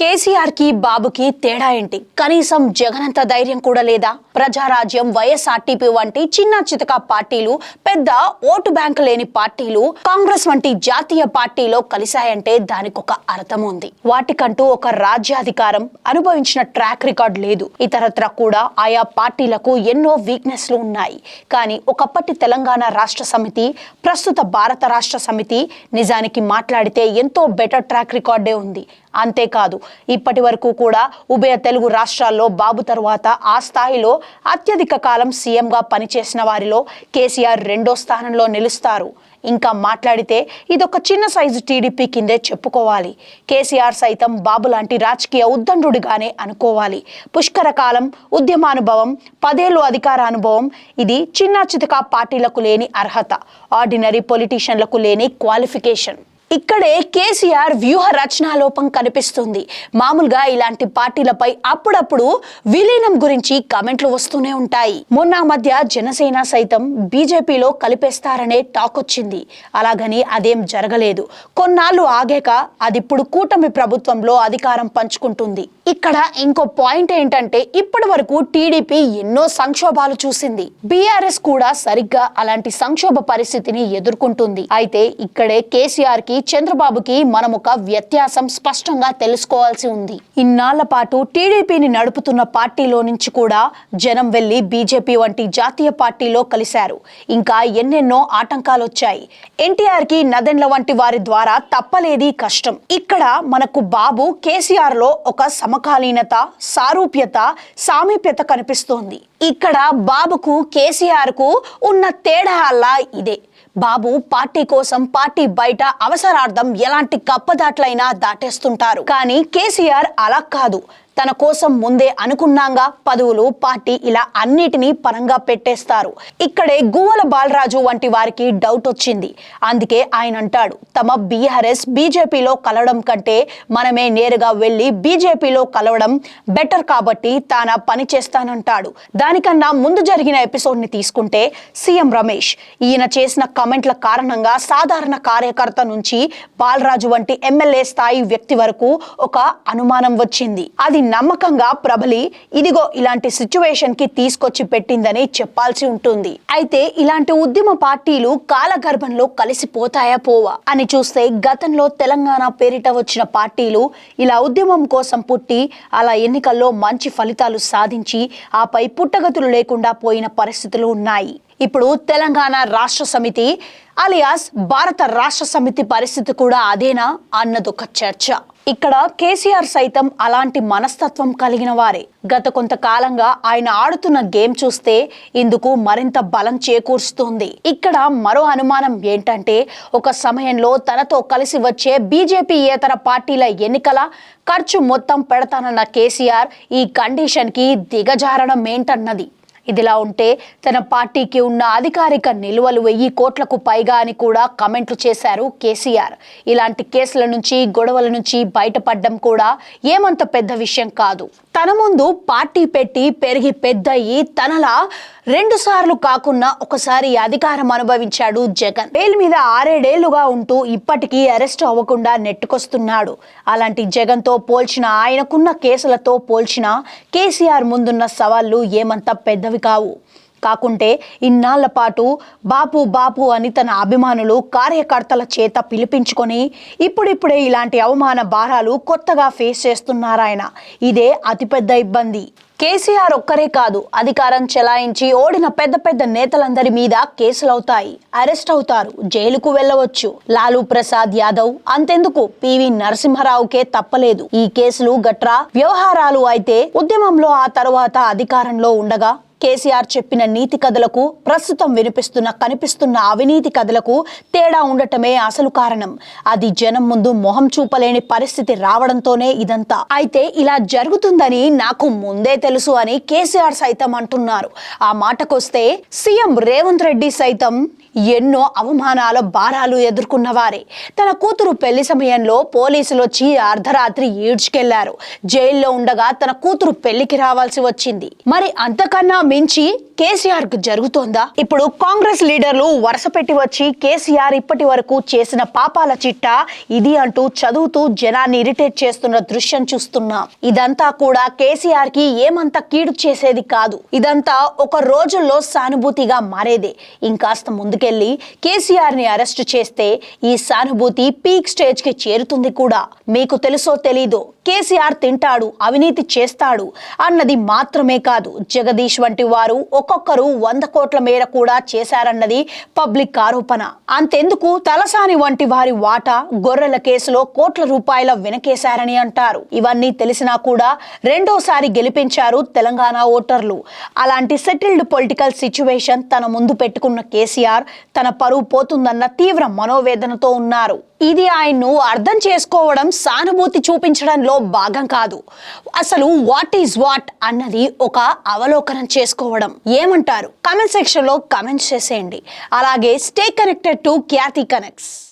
కేసీఆర్కి బాబుకి తేడా ఏంటి? కనీసం జగనంత ధైర్యం కూడా లేదా? ప్రజారాజ్యం వైఎస్ఆర్టీపీ వంటి చిన్న చితక పార్టీలు పెద్ద ఓటు బ్యాంకు లేని పార్టీలు కాంగ్రెస్ వంటి జాతీయ పార్టీలో కలిశాయంటే దానికి ఒక అర్థం ఉంది. వాటికంటూ ఒక రాజ్యాధికారం అనుభవించిన ట్రాక్ రికార్డ్ లేదు. ఇతరత్ర కూడా ఆయా పార్టీలకు ఎన్నో వీక్నెస్లు ఉన్నాయి. కానీ ఒకప్పటి తెలంగాణ రాష్ట్ర సమితి ప్రస్తుత భారత రాష్ట్ర సమితి నిజానికి మాట్లాడితే ఎంతో బెటర్ ట్రాక్ రికార్డే ఉంది. అంతేకాదు ఇప్పటి వరకు కూడా ఉభయ తెలుగు రాష్ట్రాల్లో బాబు తరువాత ఆ స్థాయిలో అత్యధిక కాలం సీఎంగా పనిచేసిన వారిలో కేసీఆర్ రెండో స్థానంలో నిలుస్తారు. ఇంకా మాట్లాడితే ఇదొక చిన్న సైజు టీడీపీ కిందే చెప్పుకోవాలి. కేసీఆర్ సైతం బాబు లాంటి రాజకీయ ఉద్దండుడిగానే అనుకోవాలి. పుష్కర కాలం ఉద్యమానుభవం పదేళ్ళు అధికార అనుభవం ఇది చిన్న చితక పార్టీలకు లేని అర్హత. ఆర్డినరీ పొలిటీషియన్లకు లేని క్వాలిఫికేషన్. ఇక్కడే కేసీఆర్ వ్యూహ రచనా లోపం కనిపిస్తుంది. మామూలుగా ఇలాంటి పార్టీలపై అప్పుడప్పుడు విలీనం గురించి కామెంట్లు వస్తూనే ఉంటాయి. మొన్న మధ్య జనసేన సైతం బీజేపీలో కలిపేస్తారనే టాక్ వచ్చింది. అలాగని అదేం జరగలేదు. కొన్నాళ్ళు ఆగాక అది ఇప్పుడు కూటమి ప్రభుత్వంలో అధికారం పంచుకుంటుంది. ఇక్కడ ఇంకో పాయింట్ ఏంటంటే ఇప్పటి వరకు టీడీపీ ఎన్నో సంక్షోభాలు చూసింది. బీఆర్ఎస్ కూడా సరిగ్గా అలాంటి సంక్షోభ పరిస్థితిని ఎదుర్కొంటుంది. అయితే ఇక్కడే కేసీఆర్కి చంద్రబాబుకి మనం ఒక వ్యత్యాసం స్పష్టంగా తెలుసుకోవాల్సి ఉంది. ఇన్నాళ్ళ పాటు టీడీపీని నడుపుతున్న పార్టీలో నుంచి కూడా జనం వెళ్ళి బీజేపీ వంటి జాతీయ పార్టీలో కలిశారు. ఇంకా ఎన్నెన్నో ఆటంకాలు వచ్చాయి ఎన్టీఆర్కి నదెండ్ల వంటి వారి ద్వారా తప్పలేది కష్టం. ఇక్కడ మనకు బాబు కేసీఆర్లో ఒక సమ సమకాలీనత సారూప్యత సామీప్యత కనిపిస్తోంది. ఇక్కడ బాబుకు కేసీఆర్కు ఉన్న తేడా అలా ఇదే. బాబు పార్టీ కోసం పార్టీ బయట అవసరార్థం ఎలాంటి కప్పదాట్లైనా దాటేస్తుంటారు. కానీ కేసీఆర్ అలా కాదు. తన కోసం ముందే అనుకున్నాగా పదవులు పార్టీ ఇలా అన్నిటినీ పరంగా పెట్టేస్తారు. ఇక్కడే గువ్వల బాలరాజు వంటి వారికి డౌట్ వచ్చింది. అందుకే ఆయన అంటాడు తమ బీఆర్ఎస్ బీజేపీలో కలవడం కంటే మనమే నేరుగా వెళ్ళి బీజేపీలో కలవడం బెటర్ కాబట్టి తాన పని చేస్తానంటాడు. దానికన్నా ముందు జరిగిన ఎపిసోడ్ని తీసుకుంటే సీఎం రమేష్ ఈయన చేసిన కమెంట్ల కారణంగా సాధారణ కార్యకర్త నుంచి బాలరాజు వంటి ఎమ్మెల్యే స్థాయి వ్యక్తి వరకు ఒక అనుమానం వచ్చింది. అది నమ్మకంగా ప్రబలి ఇదిగో ఇలాంటి సిచ్యువేషన్కి తీసుకొచ్చి పెట్టిందని చెప్పాల్సి ఉంటుంది. అయితే ఇలాంటి ఉద్యమ పార్టీలు కాలగర్భంలో కలిసిపోతాయా పోవా? అని చూస్తే గతంలో తెలంగాణ పేరిట వచ్చిన పార్టీలు ఇలా ఉద్యమం కోసం పుట్టి అలా ఎన్నికల్లో మంచి ఫలితాలు సాధించి ఆపై పుట్టగతులు లేకుండా పోయిన పరిస్థితులు ఉన్నాయి. ఇప్పుడు తెలంగాణ రాష్ట్ర సమితి అలియాస్ భారత రాష్ట్ర సమితి పరిస్థితి కూడా అదేనా? అన్నదొక చర్చ. ఇక్కడ కేసీఆర్ సైతం అలాంటి మనస్తత్వం కలిగిన వారే. గత కొంతకాలంగా ఆయన ఆడుతున్న గేమ్ చూస్తే ఇందుకు మరింత బలం చేకూరుస్తుంది. ఇక్కడ మరో అనుమానం ఏంటంటే ఒక సమయంలో తనతో కలిసి వచ్చే బీజేపీ పార్టీల ఎన్నికల ఖర్చు మొత్తం పెడతానన్న కేసీఆర్ ఈ కండిషన్కి దిగజారడం ఏంటన్నది. ఇదిలా ఉంటే తన పార్టీకి ఉన్న అధికారిక నిల్వలు వెయ్యి కోట్లకు పైగా అని కూడా కమెంట్లు చేశారు కేసీఆర్. ఇలాంటి కేసుల నుంచి గొడవల నుంచి బయటపడడం కూడా ఏమంత పెద్ద విషయం కాదు. తన ముందు పార్టీ పెట్టి పెరిగి పెద్దయి తనలా రెండు సార్లు కాకుండా ఒకసారి అధికారం అనుభవించాడు జగన్. బెయిల్ మీద ఆరేడేళ్ళుగా ఉంటూ ఇప్పటికీ అరెస్ట్ అవ్వకుండా నెట్టుకొస్తున్నాడు. అలాంటి జగన్తో పోల్చిన ఆయనకున్న కేసులతో పోల్చిన కేసీఆర్ ముందున్న సవాళ్ళు ఏమంత పెద్దవి కావు. కాకుంటే ఇన్నాళ్ళ పాటు బాపు బాపు అని తన అభిమానులు కార్యకర్తల చేత పిలిపించుకొని ఇప్పుడిప్పుడే ఇలాంటి అవమాన భారాలు కొత్తగా ఫేస్ చేస్తున్నారాయన ఇదే అతిపెద్ద ఇబ్బంది. కేసీఆర్ ఒక్కరే కాదు అధికారం చెలాయించి ఓడిన పెద్ద పెద్ద నేతలందరి మీద కేసులవుతాయి. అరెస్ట్ అవుతారు జైలుకు వెళ్ళవచ్చు. లాలూ ప్రసాద్ యాదవ్ అంతెందుకు? పివి నరసింహారావుకే తప్పలేదు. ఈ కేసులు గట్రా వ్యవహారాలు అయితే ఉద్యమంలో ఆ తరువాత అధికారంలో ఉండగా కేసీఆర్ చెప్పిన నీతి కథలకు ప్రస్తుతం వినిపిస్తున్న కనిపిస్తున్న అవినీతి కథలకు తేడా ఉండటమే అసలు కారణం. అది జనం ముందు మొహం చూపలేని పరిస్థితి రావడంతోనే ఇదంతా. అయితే ఇలా జరుగుతుందని నాకు ముందే తెలుసు అని కేసీఆర్ సైతం అంటున్నారు. ఆ మాటకొస్తే సీఎం రేవంత్ రెడ్డి సైతం ఎన్నో అవమానాల భారాలు ఎదుర్కొన్నవారే. తన కూతురు పెళ్ళి సమయంలో పోలీసులు వచ్చి అర్ధరాత్రి ఈడ్చుకెళ్ళారు. జైల్లో ఉండగా తన కూతురు పెళ్ళికి రావాల్సి వచ్చింది. మరి అంతకన్నా మించి కేసీఆర్కు జరుగుతోందా? ఇప్పుడు కాంగ్రెస్ లీడర్లు వరుస పెట్టి వచ్చి కేసీఆర్ ఇప్పటి వరకు చేసిన పాపాల చిట్టా ఇది అంటూ చదువుతూ జనాన్ని ఇరిటేట్ చేస్తున్న దృశ్యం చూస్తున్నాం. ఇదంతా కూడా కేసీఆర్కి ఏమంత కీడు చేసేది కాదు. ఇదంతా ఒక రోజుల్లో సానుభూతిగా మారేదే. ఇంకాస్త ముందుకెళ్ళి కేసీఆర్ని అరెస్ట్ చేస్తే ఈ సానుభూతి పీక్ స్టేజ్కి చేరుతుంది కూడా. మీకు తెలుసో తెలీదో కేసీఆర్ తింటాడు అవినీతి చేస్తాడు అన్నది మాత్రమే కాదు. జగదీష్ వంటి వారు ఒక్కొక్కరు వంద కోట్ల మేర కూడా చేశారన్నది పబ్లిక్ ఆరోపణ. అంతెందుకు తలసాని వంటి వారి వాటా గొర్రెల కేసులో కోట్ల రూపాయల వెనకేశారని అంటారు. ఇవన్నీ తెలిసినా కూడా రెండోసారి గెలిపించారు తెలంగాణ ఓటర్లు. అలాంటి సెటిల్డ్ పొలిటికల్ సిచ్యువేషన్ తన ముందు పెట్టుకున్న కేసీఆర్ తన పరువు పోతుందన్న తీవ్ర మనోవేదనతో ఉన్నారు. ఇది ఆయన్ను అర్థం చేసుకోవడం సానుభూతి చూపించడంలో భాగం కాదు. అసలు వాట్ ఈజ్ వాట్ అన్నది ఒక అవలోకనం చేసుకోవడం. ఏమంటారు? కమెంట్ సెక్షన్లో కమెంట్స్ చేసేయండి. అలాగే stay connected to Kyathi connects